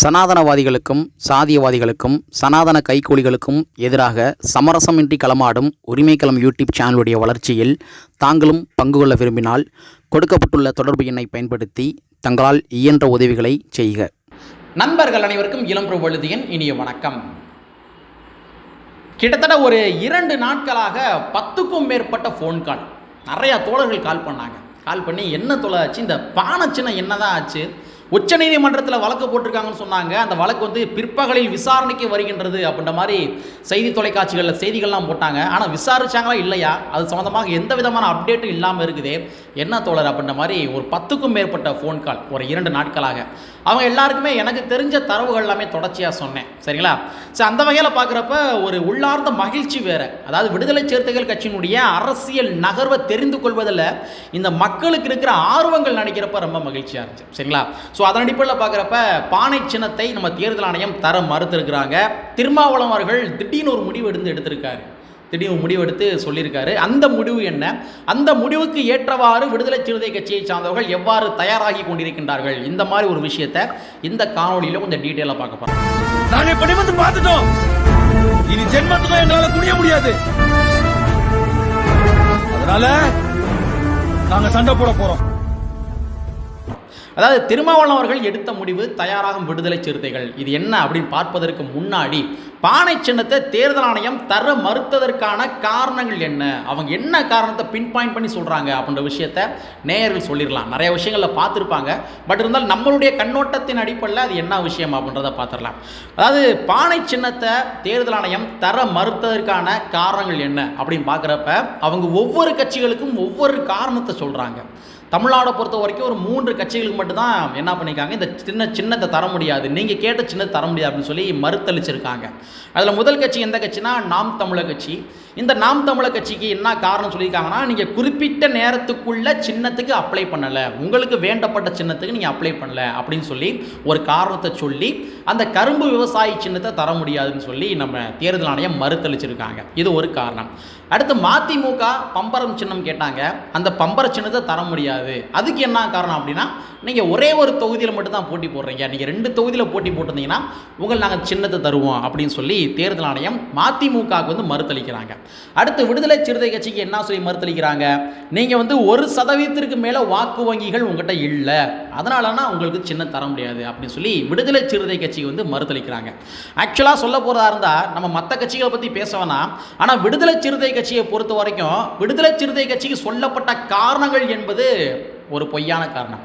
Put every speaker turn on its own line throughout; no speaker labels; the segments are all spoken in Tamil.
சனாதனவாதிகளுக்கும் சாதியவாதிகளுக்கும் சனாதன கைக்கூலிகளுக்கும் எதிராக சமரசமின்றி களமாடும் உரிமைக்களம் யூடியூப் சேனலுடைய வளர்ச்சியில் தாங்களும் பங்கு கொள்ள விரும்பினால் கொடுக்கப்பட்டுள்ள தொடர்பு எண்ணை பயன்படுத்தி தங்களால் இயன்ற உதவிகளை செய்க.
நண்பர்கள் அனைவருக்கும் இளம் வழுதியின் இனிய வணக்கம். கிட்டத்தட்ட ஒரு இரண்டு நாட்களாக பத்துக்கும் மேற்பட்ட ஃபோன் கால் நிறையா தோழர்கள் கால் பண்ணாங்க. கால் பண்ணி என்ன தொலை ஆச்சு? இந்த பானை சின்ன என்னதான் ஆச்சு? உச்சநீதிமன்றத்தில் வழக்கு போட்டிருக்காங்கன்னு சொன்னாங்க. அந்த வழக்கு வந்து பிற்பகலில் விசாரணைக்கு வருகின்றது அப்படின்ற மாதிரி செய்தி தொலைக்காட்சிகளில் செய்திகள்லாம் போட்டாங்க. ஆனால் விசாரிச்சாங்களா இல்லையா? அது சம்மந்தமாக எந்த விதமான அப்டேட்டும் இல்லாமல் இருக்குது. என்ன தோழர் அப்படின்ற மாதிரி ஒரு பத்துக்கும் மேற்பட்ட ஃபோன் கால் ஒரு இரண்டு நாட்களாக. அவங்க எல்லாருக்குமே எனக்கு தெரிஞ்ச தரவுகள் எல்லாமே தொடர்ச்சியாக சொன்னேன். சரிங்களா? ஸோ அந்த வகையில் பார்க்குறப்ப ஒரு உள்ளார்ந்த மகிழ்ச்சி வேறு. அதாவது விடுதலை சிறுத்தைகள் கட்சியினுடைய அரசியல் நகர்வை தெரிந்து கொள்வதில் இந்த மக்களுக்கு இருக்கிற ஆர்வங்கள் நினைக்கிறப்ப ரொம்ப மகிழ்ச்சியாக இருந்துச்சு. சரிங்களா? ஸோ அதன் அடிப்படையில் பார்க்குறப்ப பானை சின்னத்தை நம்ம தேர்தல் ஆணையம் தர மறுத்திருக்கிறாங்க. திருமாவளம் அவர்கள் திடீர்னு ஒரு முடிவு எடுத்து எடுத்திருக்காரு. திடீர்னு முடிவெடுத்து சொல்லியிருக்காரு. அந்த முடிவு என்ன? அந்த முடிவுக்கு ஏற்றவாறு விடுதலை சிறுத்தை கட்சியை சார்ந்தவர்கள் எவ்வாறு தயாராகி கொண்டிருக்கின்றார்கள்? இந்த மாதிரி ஒரு விஷயத்தை இந்த காணொலியில் கொஞ்சம் டீட்டெயிலாக பார்க்க போகிறோம்
நாங்க இப்படி வந்து பார்த்துட்டோம். இனி ஜென்மத்துக்கும் எங்களால குடிய முடியாது. அதனால நாங்க சண்டை போட போறோம்.
அதாவது திருமாவளவன் அவர்கள் எடுத்த முடிவு தயாராகும் விடுதலை சிறுத்தைகள். இது என்ன அப்படின்னு பார்ப்பதற்கு முன்னாடி பானை சின்னத்தை தேர்தல் ஆணையம் தர மறுத்ததற்கான காரணங்கள் என்ன? அவங்க என்ன காரணத்தை பின் பாயிண்ட் பண்ணி சொல்கிறாங்க அப்படின்ற விஷயத்த நேயர்கள் சொல்லிடலாம். நிறைய விஷயங்களில் பார்த்துருப்பாங்க. பட் இருந்தால் நம்மளுடைய கண்ணோட்டத்தின் அடிப்படையில் அது என்ன விஷயம் அப்படின்றத பார்த்துடலாம். அதாவது பானை சின்னத்தை தேர்தல் ஆணையம் தர மறுத்ததற்கான காரணங்கள் என்ன அப்படின்னு பார்க்குறப்ப அவங்க ஒவ்வொரு கட்சிகளுக்கும் ஒவ்வொரு காரணத்தை சொல்கிறாங்க தமிழ்நாடை பொறுத்த வரைக்கும் ஒரு மூன்று கட்சிகளுக்கு மட்டும்தான் என்ன பண்ணியிருக்காங்க இந்த சின்ன சின்னத்தை தர முடியாது. நீங்கள் கேட்ட சின்னத்தை தர முடியாது அப்படின்னு சொல்லி மறுத்தளிச்சிருக்காங்க. அதில் முதல் கட்சி எந்த கட்சினா நாம் தமிழர் கட்சி. இந்த நாம் தமிழர் கட்சிக்கு என்ன காரணம் சொல்லியிருக்காங்கன்னா நீங்கள் குறிப்பிட்ட நேரத்துக்குள்ள சின்னத்துக்கு அப்ளை பண்ணலை. உங்களுக்கு வேண்டப்பட்ட சின்னத்துக்கு நீங்கள் அப்ளை பண்ணல அப்படின்னு சொல்லி ஒரு காரணத்தை சொல்லி அந்த கரும்பு விவசாயி சின்னத்தை தர முடியாதுன்னு சொல்லி நம்ம தேர்தல் ஆணையம் மறுத்தளிச்சிருக்காங்க. இது ஒரு காரணம். அடுத்து மதிமுக பம்பரம் சின்னம் கேட்டாங்க. அந்த பம்பர சின்னத்தை தர முடியாது. அதுக்கு என்ன காரணம் அப்படின்னா நீங்கள் ஒரே ஒரு தொகுதியில் மட்டும்தான் போட்டி போடுறீங்க. நீங்கள் ரெண்டு தொகுதியில் போட்டி போட்டிருந்தீங்கன்னா உங்கள் நாங்கள் சின்னத்தை தருவோம் அப்படின்னு சொல்லி தேர்தல் ஆணையம் மதிமுகவுக்கு வந்து மறுத்தளிக்கிறாங்க. அடுத்து விடுதலை சிறுத்தை கட்சிக்கு என்ன சொல்லி மறுத்தளிக்கிறாங்க? நீங்கள் வந்து ஒரு சதவீதத்திற்கு மேலே வாக்கு வங்கிகள் உங்கள்கிட்ட இல்லை. அதனாலனா உங்களுக்கு சின்ன தர முடியாது அப்படின்னு சொல்லி விடுதலை சிறுத்தை கட்சி வந்து மறுத்தளிக்கிறாங்க. ஆக்சுவலாக சொல்ல போகிறதா இருந்தால் நம்ம மற்ற கட்சிகளை பற்றி பேச வேணாம். ஆனால் விடுதலை சிறுத்தை கட்சியை பொறுத்த வரைக்கும் விடுதலை சிறுத்தை கட்சிக்கு சொல்லப்பட்ட காரணங்கள் என்பது ஒரு பொய்யான காரணம்.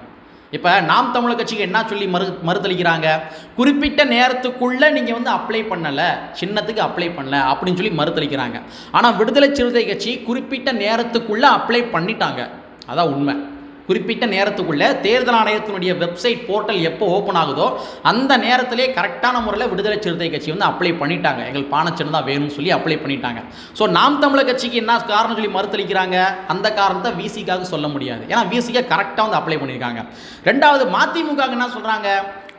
இப்போ நாம் தமிழர் கட்சிக்கு என்ன சொல்லி மறு மறுத்தளிக்கிறாங்க? குறிப்பிட்ட நேரத்துக்குள்ளே நீங்கள் வந்து அப்ளை பண்ணலை சின்னத்துக்கு அப்ளை பண்ணல அப்படின்னு சொல்லி மறுத்தளிக்கிறாங்க. ஆனால் விடுதலை சிறுத்தை கட்சி குறிப்பிட்ட நேரத்துக்குள்ளே அப்ளை பண்ணிட்டாங்க. அதான் உண்மை. குறிப்பிட்ட நேரத்துக்குள்ளே தேர்தல் ஆணையத்தினுடைய வெப்சைட் போர்ட்டல் எப்போ ஓப்பன் ஆகுதோ அந்த நேரத்திலே கரெக்டான முறையில் விடுதலை சிறுத்தை கட்சி வந்து அப்ளை பண்ணிட்டாங்க. எங்கள் பானச்சின்னம் தான் வேணும்னு சொல்லி அப்ளை பண்ணிட்டாங்க. ஸோ நாம் தமிழர் கட்சிக்கு என்ன காரணம் சொல்லி மறுத்தளிக்கிறாங்க? அந்த காரணத்தை விசிக்காக சொல்ல முடியாது. ஏன்னா விசிக்கா கரெக்டாக வந்து அப்ளை பண்ணியிருக்காங்க. ரெண்டாவது மதிமுக என்ன சொல்கிறாங்க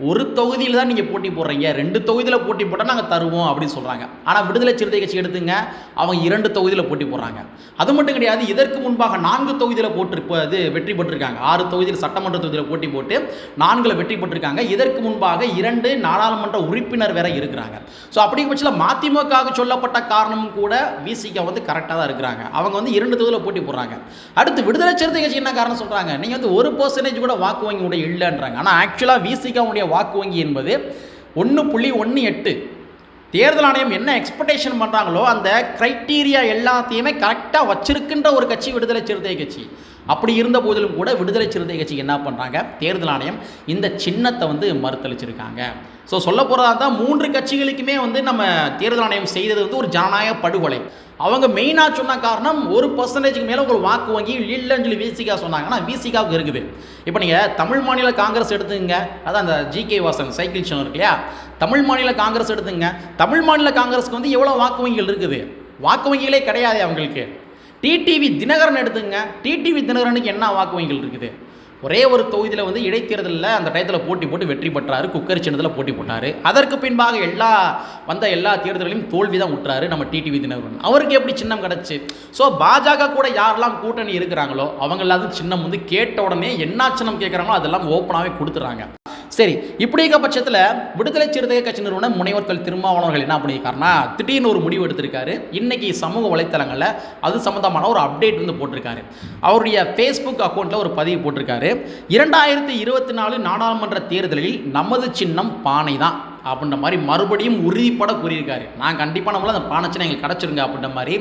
ஒரு தொகுதியில் தான் நீங்கள் போட்டி போடுறீங்க. ரெண்டு தொகுதியில் போட்டி போட்டால் நாங்கள் தருவோம் அப்படின்னு சொல்கிறாங்க ஆனால் விடுதலை சிறுத்தை கட்சி எடுத்துங்க அவங்க இரண்டு தொகுதியில் போட்டி போடுறாங்க. அது மட்டும் கிடையாது இதற்கு முன்பாக நான்கு தொகுதியில் போட்டு இது வெற்றி பெற்றிருக்காங்க. ஆறு தொகுதியில் சட்டமன்ற தொகுதியில் போட்டி போட்டு நான்கில் வெற்றி பெற்றிருக்காங்க. இதற்கு முன்பாக இரண்டு நாடாளுமன்ற உறுப்பினர் வேற இருக்கிறாங்க. ஸோ அப்படிங்க பட்சத்தில் மதிமுகவுக்கு சொல்லப்பட்ட காரணமும் கூட விசிக வந்து கரெக்டாக தான் இருக்கிறாங்க. அவங்க வந்து இரண்டு தொகுதியில் போட்டி போடுறாங்க. அடுத்து விடுதலை சிறுத்தை கட்சி என்ன காரணம் சொல்கிறாங்க நீங்கள் வந்து ஒரு பர்சன்டேஜ் கூட வாக்கு வங்கி கூட இல்லைன்றாங்க. ஆனால் ஆக்சுவலாக விசிகாவுடைய வாக்கு வங்கி என்பது ஒன்று புள்ளி ஒன்று எட்டு. தேர்தல் ஆணையம் என்ன எக்ஸ்பெக்டேஷன் பண்ணுறாங்களோ அந்த க்ரைட்டீரியா எல்லாத்தையுமே கரெக்டாக வச்சிருக்கின்ற ஒரு கட்சி விடுதலை சிறுத்தை கட்சி. அப்படி இருந்த போதிலும் கூட விடுதலை சிறுத்தை கட்சி என்ன பண்ணுறாங்க தேர்தல் ஆணையம் இந்த சின்னத்தை வந்து மறுத்தளிச்சிருக்காங்க. ஸோ சொல்ல போகிறதா தான் மூன்று கட்சிகளுக்குமே வந்து நம்ம தேர்தல் ஆணையம் செய்தது வந்து ஒரு ஜனநாயக படுகொலை. அவங்க மெயினாக சொன்ன காரணம் ஒரு பர்சன்டேஜுக்கு மேலே உங்களுக்கு வாக்கு வங்கி இல்லைன்னு சொல்லி விசிகா சொன்னாங்கன்னா விசிகாவுக்கு இருக்குது. இப்போ நீங்கள் தமிழ் மாநில காங்கிரஸ் எடுத்துங்க அதான் அந்த ஜிகே வாசன் சைக்கிள் சொன்ன இருக்கு இல்லையா? தமிழ் மாநில காங்கிரஸ் எடுத்துங்க தமிழ் மாநில காங்கிரஸ்க்கு வந்து எவ்வளோ வாக்கு வங்கிகள் இருக்குது? வாக்கு வங்கிகளே கிடையாது அவங்களுக்கு. டிடிவி தினகரன் எடுத்துங்க டிடிவி தினகரனுக்கு என்ன வாக்கு வங்கிகள் இருக்குது? ஒரே ஒரு தொகுதியில் வந்து இடைத்தேர்தலில் அந்த டயத்தில் போட்டி போட்டு வெற்றி பெற்றாரு குக்கர் சின்னத்தில் போட்டி போட்டார். அதற்கு பின்பாக எல்லா வந்த எல்லா தேர்தலையும் தோல்வி தான் விட்டுறாரு நம்ம டிடிவி தினகரன். அவருக்கு எப்படி சின்னம் கிடச்சி? ஸோ பாஜக கூட யாரெல்லாம் கூட்டணி இருக்கிறாங்களோ அவங்க எல்லாரும் சின்னம் வந்து கேட்ட உடனே என்ன சின்னம் கேட்குறாங்களோ அதெல்லாம் ஓப்பனாகவே கொடுத்துறாங்க சரி இப்படி இருக்க பட்சத்தில் விடுதலை சிறுத்தை கட்சி நிறுவனம் முனைவர் திருமாவளவர்கள் என்ன பண்ணியிருக்காருன்னா திடீர்னு ஒரு முடிவு எடுத்திருக்காரு. இன்னைக்கு சமூக வலைத்தளங்களில் அது சம்மந்தமான ஒரு அப்டேட் வந்து போட்டிருக்காரு. அவருடைய ஃபேஸ்புக் அக்கௌண்ட்டில் ஒரு பதிவு போட்டிருக்காரு. இரண்டாயிரத்தி இருபத்தி நாலு நாடாளுமன்ற தேர்தலில் நமது சின்னம் பானை தான் அப்படின்ற மாதிரி மறுபடியும் உறுதிப்பட கூறியிருக்காரு. நான் கண்டிப்பாக நம்மளால் அந்த பானச்சனை எங்களுக்கு கிடச்சிருங்க அப்படின்ற மாதிரி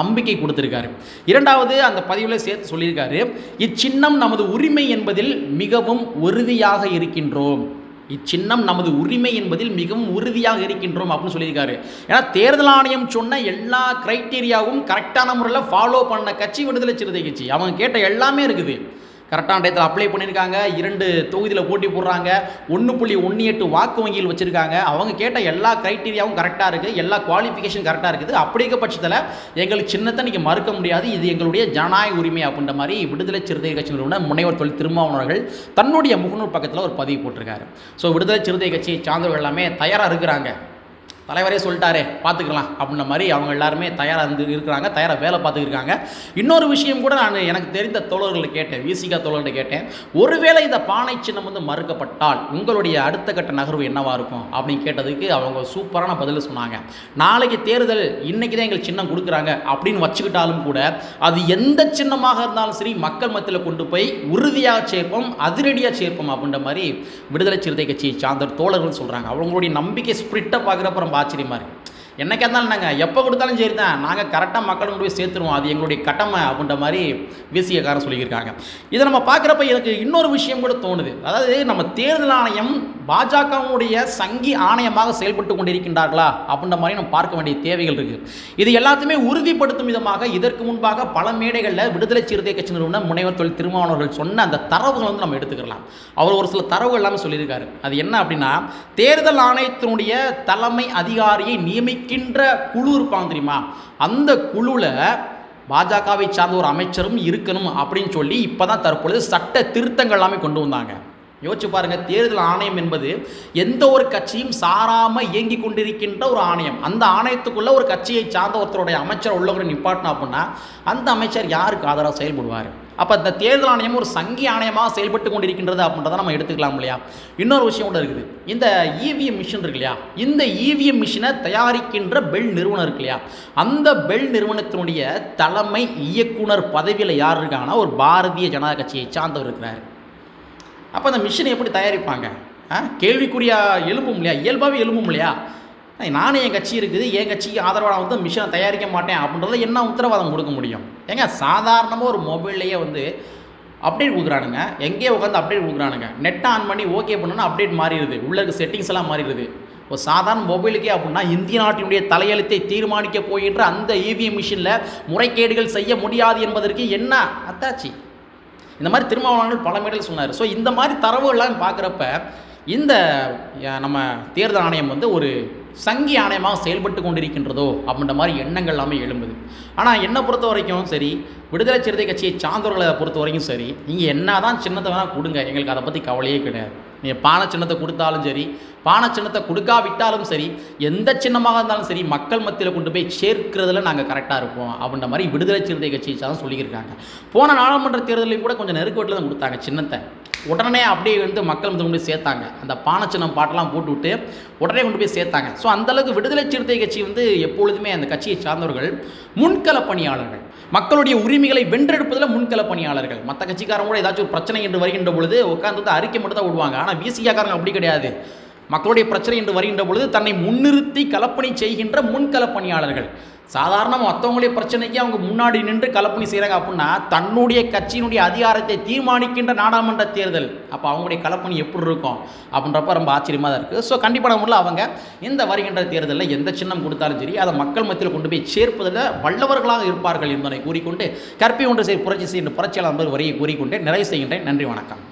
நம்பிக்கை கொடுத்துருக்காரு. இரண்டாவது அந்த பதிவில் சேர்த்து சொல்லியிருக்காரு இச்சின்னம் நமது உரிமை என்பதில் மிகவும் உறுதியாக இருக்கின்றோம். இச்சின்னம் நமது உரிமை என்பதில் மிகவும் உறுதியாக இருக்கின்றோம் அப்படின்னு சொல்லியிருக்காரு. ஏன்னா தேர்தல் ஆணையம் சொன்ன எல்லா கிரைட்டீரியாவும் கரெக்டான முறையில் ஃபாலோ பண்ண கட்சி விடுதலை சிறுத்தை கட்சி. அவங்க கேட்ட எல்லாமே இருக்குது. கரெக்டான டயத்தில் அப்ளை பண்ணியிருக்காங்க இரண்டு தொகுதியில் போட்டி போடுறாங்க. ஒன்று புள்ளி ஒன்று எட்டு வாக்கு வங்கியில் வச்சுருக்காங்க. அவங்க கேட்ட எல்லா க்ரைட்டீரியாவும் கரெக்டாக இருக்குது எல்லா குவாலிஃபிகேஷன் கரெக்டாக இருக்குது. அப்படிங்கிற பட்சத்தில் எங்களுக்கு சின்னத்தை நீங்கள் மறுக்க முடியாது. இது எங்களுடைய ஜனநாயக உரிமை அப்படின்ற மாதிரி விடுதலை சிறுத்தை கட்சி நிறுவன முனைவர் தொழில் திருமாவளவர்கள் தன்னுடைய முகநூல் பக்கத்தில் ஒரு பதிவு போட்டிருக்காரு. ஸோ விடுதலை சிறுத்தை கட்சியை சார்ந்தவர்கள் எல்லாமே தயாராக இருக்கிறாங்க. தலைவரே சொல்லிட்டாரே பார்த்துக்கலாம் அப்படின்ற மாதிரி அவங்க எல்லாருமே தயாராக இருந்து இருக்கிறாங்க தயாராக வேலை பார்த்துருக்காங்க இன்னொரு விஷயம் கூட நான் எனக்கு தெரிந்த தோழர்களை கேட்டேன் விசிகா தோழர்கிட்ட கேட்டேன். ஒருவேளை இந்த பானை சின்னம் வந்து மறுக்கப்பட்டால் உங்களுடைய அடுத்த கட்ட நகர்வு என்னவாக இருக்கும் அப்படின்னு கேட்டதுக்கு அவங்க சூப்பரான பதில் சொன்னாங்க. நாளைக்கு தேர்தல் இன்னைக்கு தான் எங்களுக்கு சின்னம் கொடுக்குறாங்க அப்படின்னு வச்சுக்கிட்டாலும் கூட அது எந்த சின்னமாக இருந்தாலும் சரி மக்கள் மத்தியில் கொண்டு போய் உறுதியாக சேர்ப்போம் அதிரடியாக சேர்ப்போம் அப்படின்ற மாதிரி விடுதலை சிறுத்தை கட்சியை சார்ந்த தோழர்கள் சொல்கிறாங்க அவங்களுடைய நம்பிக்கை ஸ்பிரிட்டை பார்க்குறப்ப ஆச்சரியமாக இருக்குது என்னைக்கா இருந்தாலும் நாங்கள் எப்போ கொடுத்தாலும் சரி தான் நாங்கள் கரெக்டாக மக்கள் கொண்டு போய் சேர்த்துருவோம். அது எங்களுடைய கடமை அப்படின்ற மாதிரி விசியக்காரன் சொல்லியிருக்காங்க. இதை நம்ம பார்க்குறப்ப எனக்கு இன்னொரு விஷயம் கூட தோணுது. அதாவது நம்ம தேர்தல் ஆணையம் பாஜகவுடைய சங்கி ஆணையமாக செயல்பட்டு கொண்டிருக்கின்றார்களா அப்படின்ற மாதிரி நம்ம பார்க்க வேண்டிய தேவைகள் இருக்குது இது எல்லாத்தையுமே உறுதிப்படுத்தும் விதமாக இதற்கு முன்பாக பல மேடைகளில் விடுதலை சிறுத்தை கட்சி நிறுவன முனைவர் தொழில் திருமாவளவர்கள் சொன்ன அந்த தரவுகளை வந்து நம்ம எடுத்துக்கலாம். அவர் ஒரு சில தரவுகள் எல்லாமே சொல்லியிருக்காரு. அது என்ன அப்படின்னா தேர்தல் ஆணையத்தினுடைய தலைமை அதிகாரியை இருக்கின்ற குழு இருப்பாங்க தெரியுமா? அந்த குழுவில் பாஜகவை சார்ந்த ஒரு அமைச்சரும் இருக்கணும் அப்படின்னு சொல்லி இப்போ தான் தற்பொழுது சட்ட திருத்தங்கள் எல்லாமே கொண்டு வந்தாங்க. யோசிச்சு பாருங்கள் தேர்தல் ஆணையம் என்பது எந்த ஒரு கட்சியும் சாராமல் இயங்கி கொண்டிருக்கின்ற ஒரு ஆணையம். அந்த ஆணையத்துக்குள்ளே ஒரு கட்சியை சார்ந்த ஒருத்தருடைய அமைச்சர் உள்ளவரை நிப்பாட்டினா அப்படின்னா அந்த அமைச்சர் யாருக்கு ஆதரவாக செயல்படுவார்? அப்போ இந்த தேர்தல் ஆணையம் ஒரு சங்கி ஆணையமாக செயல்பட்டு கொண்டிருக்கின்றது அப்படின்றத நம்ம எடுத்துக்கலாம் இல்லையா? இன்னொரு விஷயம் கூட இருக்குது. இந்த இவிஎம் மிஷின் இருக்கு இல்லையா? இந்த இவிஎம் மிஷினை தயாரிக்கின்ற பெல் நிறுவனம் இருக்கு இல்லையா? அந்த பெல் நிறுவனத்தினுடைய தலைமை இயக்குனர் பதவியில் யார் இருக்காங்கன்னா ஒரு பாரதிய ஜனதா கட்சியை சார்ந்தவர் இருக்கிறார். அப்போ அந்த மிஷினை எப்படி தயாரிப்பாங்க? ஆ? கேள்விக்குரிய எழும்பும் இல்லையா? இயல்பாகவே எழும்பும் இல்லையா? நானும் என் கட்சி இருக்குது என் கட்சிக்கு ஆதரவாக வந்து மிஷினை தயாரிக்க மாட்டேன் அப்படின்றத என்ன உத்தரவாதம் கொடுக்க முடியும்? ஏங்க சாதாரணமாக ஒரு மொபைல்லையே வந்து அப்டேட் கொடுக்குறானுங்க. எங்கேயே உட்காந்து அப்டேட் கொடுக்குறானுங்க. நெட்டை ஆன் பண்ணி ஓகே பண்ணுன்னா அப்டேட் மாறிடுது. உள்ள இருக்க செட்டிங்ஸ் எல்லாம் மாறிடுது. ஒரு சாதாரண மொபைலுக்கே அப்படின்னா இந்திய நாட்டினுடைய தலையெழுத்தை தீர்மானிக்க போகின்ற அந்த இவிஎம் மிஷினில் முறைகேடுகள் செய்ய முடியாது என்பதற்கு என்ன அத்தாச்சி? இந்த மாதிரி திருமாவளவர்கள் பல மேடையில் சொன்னார். ஸோ இந்த மாதிரி தரவுகள்லாம் பார்க்குறப்ப இந்த நம்ம தேர்தல் ஆணையம் வந்து ஒரு சங்கி ஆணையமாக செயல்பட்டு கொண்டிருக்கின்றதோ அப்படின்ற மாதிரி எண்ணங்கள் எல்லாமே எழும்புது. ஆனால் என்னை பொறுத்த வரைக்கும் சரி விடுதலை சிறுத்தை கட்சியை சார்ந்தவர்களை பொறுத்த வரைக்கும் சரி நீங்கள் என்ன தான் சின்னத்தை வேணால் கொடுங்க. எங்களுக்கு அதை பற்றி கவலையே கிடையாது. நீங்கள் பானை சின்னத்தை கொடுத்தாலும் சரி பானை சின்னத்தை கொடுக்காவிட்டாலும் சரி எந்த சின்னமாக இருந்தாலும் சரி மக்கள் மத்தியில் கொண்டு போய் சேர்க்கிறதுல நாங்கள் கரெக்டாக இருப்போம் அப்படின்ற மாதிரி விடுதலை சிறுத்தை கட்சியை தான் சொல்லியிருக்காங்க. போன நாடாளுமன்ற தேர்தலையும் கூட கொஞ்சம் நெருக்கோட்டில் தான் கொடுத்தாங்க சின்னத்தை. உடனே அப்படியே வந்து மக்கள் வந்து கொண்டு போய் சேர்த்தாங்க. அந்த பானை சின்னம் பாட்டெல்லாம் போட்டு விட்டு உடனே கொண்டு போய் சேர்த்தாங்க. ஸோ அந்தளவுக்கு விடுதலை சிறுத்தை கட்சி வந்து எப்பொழுதுமே அந்த கட்சியை சார்ந்தவர்கள் முன்கள பணியாளர்கள். மக்களுடைய உரிமைகளை வென்றெடுப்பதில் முன்கள பணியாளர்கள். மற்ற கட்சிக்காரங்க கூட ஏதாச்சும் ஒரு பிரச்சனை என்று வருகின்ற பொழுது உட்காந்து வந்து அறிக்கை மட்டும் தான் விடுவாங்க ஆனால் விசிகாரங்க அப்படி கிடையாது. மக்களுடைய பிரச்சனை என்று வருகின்ற பொழுது தன்னை முன்னிறுத்தி கலப்பணி செய்கின்ற முன்கலப்பணியாளர்கள். சாதாரண மற்றவங்களுடைய பிரச்சனைக்கு அவங்க முன்னாடி நின்று கலப்பணி செய்கிறாங்க அப்படின்னா தன்னுடைய கட்சியினுடைய அதிகாரத்தை தீர்மானிக்கின்ற நாடாளுமன்ற தேர்தல். அப்போ அவங்களுடைய கலப்பணி எப்படி இருக்கும்? அப்படின்றப்ப ரொம்ப ஆச்சரியமாக தான் இருக்குது ஸோ கண்டிப்பாக முறையில் அவங்க இந்த வருகின்ற தேர்தலில் எந்த சின்னம் கொடுத்தாலும் சரி அதை மக்கள் மத்தியில் கொண்டு போய் சேர்ப்பதில் வல்லவர்களாக இருப்பார்கள் என்பதை கூறிக்கொண்டு கற்பி ஒன்று செய்ய புரட்சி செய்கின்ற புரட்சியாளர் நண்பர் வரியை கூறிக்கொண்டு நிறைவு செய்கின்றேன். நன்றி வணக்கம்.